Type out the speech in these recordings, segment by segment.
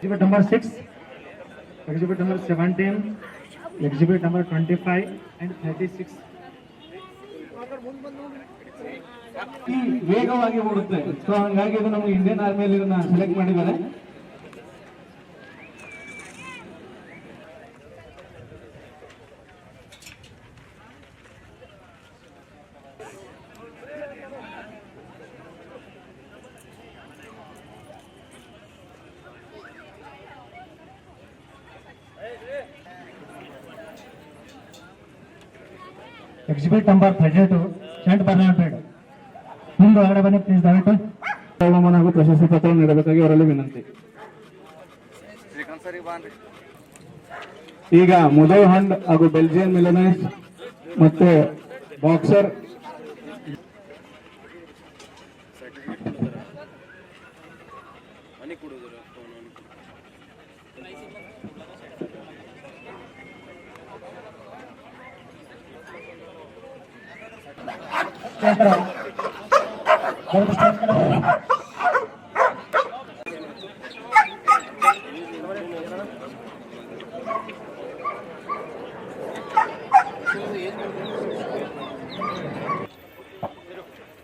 Exhibit number six, exhibit number seventeen, exhibit number twenty-five and thirty-six. ಈ ವೇಗವಾಗಿ ಓಡುತ್ತೆ so ಹಂಗಾಗಿ ಇದು ನಮ್ಗೆ ಇಂಡಿಯನ್ ಆರ್ಮಿಯಲ್ಲಿ ಇದನ್ನ ಸೆಲೆಕ್ಟ್ ಮಾಡಿದ್ದಾರೆ Exhibit number thirty two saint Bernard. ಮುಂದೆ ಹೊರಗಡೆ ಬನ್ನಿ ಪ್ಲೀಸ್ ದಯವಿಟ್ಟು ಬಹುಮಾನ ಹಾಗೂ ಪ್ರಶಸ್ತಿ ಪತ್ರ ನೀಡಬೇಕಾಗಿ ಅವರಲ್ಲಿ ವಿನಂತಿ. ಈಗ ಮುದಲ್ ಹಂಡ್ ಹಾಗೂ ಬೆಲ್ಜಿಯನ್ ಮಿಲನೈಸ್ ಮತ್ತೆ boxer.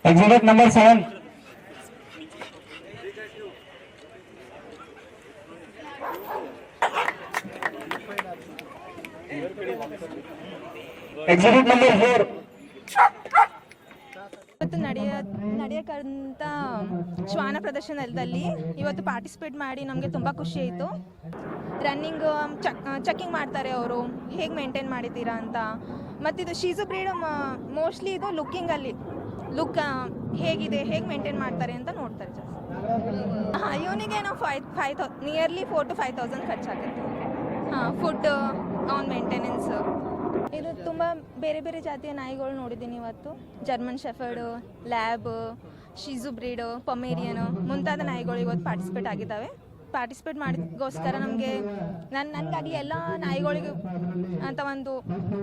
Exhibit number seven. Exhibit number four. ಇವತ್ತು ನಡೆಯ ನಡೆಯಕ್ಕಂಥ ಶ್ವಾನ ಪ್ರದರ್ಶನದಲ್ಲಿ ಇವತ್ತು ಪಾರ್ಟಿಸಿಪೇಟ್ ಮಾಡಿ ನಮಗೆ ತುಂಬ ಖುಷಿ ಆಯಿತು. ರನ್ನಿಂಗ್ ಚಕ್ ಚೆಕಿಂಗ್ ಮಾಡ್ತಾರೆ ಅವರು. ಹೇಗೆ ಮೇಂಟೈನ್ ಮಾಡಿದ್ದೀರಾ ಅಂತ. ಮತ್ತಿದು ಶೀಸು ಬ್ರೀಡ್ ಮೋಸ್ಟ್ಲಿ ಇದು ಲುಕ್ಕಿಂಗಲ್ಲಿ ಲುಕ್ ಹೇಗಿದೆ, ಹೇಗೆ ಮೇಂಟೈನ್ ಮಾಡ್ತಾರೆ ಅಂತ ನೋಡ್ತಾರೆ ಜಾಸ್ತಿ. ಹಾಂ, ಇವನಿಗೆ ನಾವು five thou nearly four to five thousand ಖರ್ಚಾಗುತ್ತೆ. ಹಾಂ ಫುಡ್ ಆನ್ ಮೇಂಟೆನೆನ್ಸ್ ಇದು ತುಂಬ ಬೇರೆ ಬೇರೆ ಜಾತಿಯ ನಾಯಿಗಳು ನೋಡಿದ್ದೀನಿ ಇವತ್ತು. ಜರ್ಮನ್ ಶೆಫರ್ಡ್ ಲ್ಯಾಬ್ ಶಿಜು ಬ್ರೀಡ್ ಪೊಮೇರಿಯನ್ ಮುಂತಾದ ನಾಯಿಗಳು ಇವತ್ತು ಪಾರ್ಟಿಸಿಪೇಟ್ ಆಗಿದ್ದಾವೆ. ಪಾರ್ಟಿಸಿಪೇಟ್ ಮಾಡಿದಗೋಸ್ಕರ ನಮಗೆ ನನ್ನ ನನಗಾಗಲಿ ಎಲ್ಲ ನಾಯಿಗಳಿಗೂ ಅಂತ ಒಂದು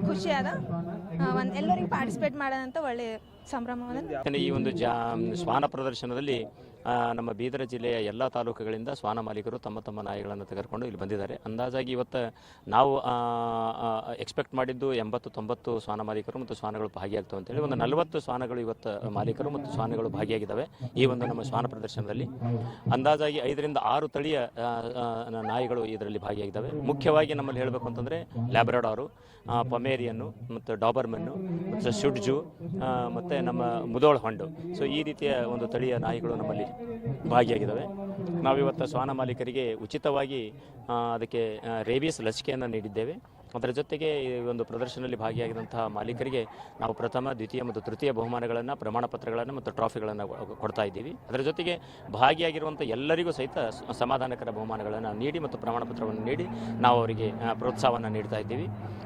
ಖುಷಿಯಾದ ಒಂದು ಎಲ್ಲರಿಗೂ ಪಾರ್ಟಿಸಿಪೇಟ್ ಮಾಡೋದಂತ ಒಳ್ಳೆಯ ಸಂಭ್ರಮವನ್ನು ಈ ಒಂದು ಜಾ ಶ್ವಾನ ಪ್ರದರ್ಶನದಲ್ಲಿ ನಮ್ಮ ಬೀದರ ಜಿಲ್ಲೆಯ ಎಲ್ಲ ತಾಲೂಕುಗಳಿಂದ ಶ್ವಾನ ಮಾಲೀಕರು ತಮ್ಮ ತಮ್ಮ ನಾಯಿಗಳನ್ನು ತೆಗೆದುಕೊಂಡು ಇಲ್ಲಿ ಬಂದಿದ್ದಾರೆ. ಅಂದಾಜಾಗಿ ಇವತ್ತು ನಾವು ಎಕ್ಸ್ಪೆಕ್ಟ್ ಮಾಡಿದ್ದು ಎಂಬತ್ತು ತೊಂಬತ್ತು ಶ್ವಾನ ಮಾಲೀಕರು ಮತ್ತು ಶ್ವಾನಗಳು ಭಾಗಿಯಾಗ್ತವೆ ಅಂತೇಳಿ ಒಂದು ನಲವತ್ತು ಶ್ವಾನಗಳು ಇವತ್ತು ಮಾಲೀಕರು ಮತ್ತು ಶ್ವಾನಗಳು ಭಾಗಿಯಾಗಿದ್ದಾವೆ ಈ ಒಂದು ನಮ್ಮ ಶ್ವಾನ ಪ್ರದರ್ಶನದಲ್ಲಿ. ಅಂದಾಜಾಗಿ ಐದರಿಂದ ಆರು ತಳಿಯ ನಾಯಿಗಳು ಇದರಲ್ಲಿ ಭಾಗಿಯಾಗಿದ್ದಾವೆ. ಮುಖ್ಯವಾಗಿ ನಮ್ಮಲ್ಲಿ ಹೇಳಬೇಕು ಅಂತಂದರೆ ಲ್ಯಾಬ್ರಾಡಾರು ಪಮೇರಿಯನ್ನು ಮತ್ತು ಡಾಬರ್ಮನ್ನು ಮತ್ತು ಶುಡ್ಜು ಮತ್ತು ನಮ್ಮ ಮುದೋಳ ಹೊಂಡು. ಸೊ ಈ ರೀತಿಯ ಒಂದು ತಳಿಯ ನಾಯಿಗಳು ನಮ್ಮಲ್ಲಿ ಭಾಗಿಯಾಗಿದ್ದಾವೆ. ನಾವಿವತ್ತು ಶ್ವಾನ ಮಾಲೀಕರಿಗೆ ಉಚಿತವಾಗಿ ಅದಕ್ಕೆ ರೇಬಿಯಸ್ ಲಸಿಕೆಯನ್ನು ನೀಡಿದ್ದೇವೆ. ಅದರ ಜೊತೆಗೆ ಈ ಒಂದು ಪ್ರದರ್ಶನದಲ್ಲಿ ಭಾಗಿಯಾಗಿದಂತಹ ಮಾಲೀಕರಿಗೆ ನಾವು ಪ್ರಥಮ, ದ್ವಿತೀಯ ಮತ್ತು ತೃತೀಯ ಬಹುಮಾನಗಳನ್ನು ಪ್ರಮಾಣ ಪತ್ರಗಳನ್ನು ಮತ್ತು ಟ್ರಾಫಿಗಳನ್ನು ಕೊಡ್ತಾ ಇದ್ದೀವಿ. ಅದರ ಜೊತೆಗೆ ಭಾಗಿಯಾಗಿರುವಂಥ ಎಲ್ಲರಿಗೂ ಸಹಿತ ಸಮಾಧಾನಕರ ಬಹುಮಾನಗಳನ್ನು ನೀಡಿ ಮತ್ತು ಪ್ರಮಾಣ ಪತ್ರವನ್ನು ನೀಡಿ ನಾವು ಅವರಿಗೆ ಪ್ರೋತ್ಸಾಹವನ್ನು ನೀಡ್ತಾ ಇದ್ದೀವಿ.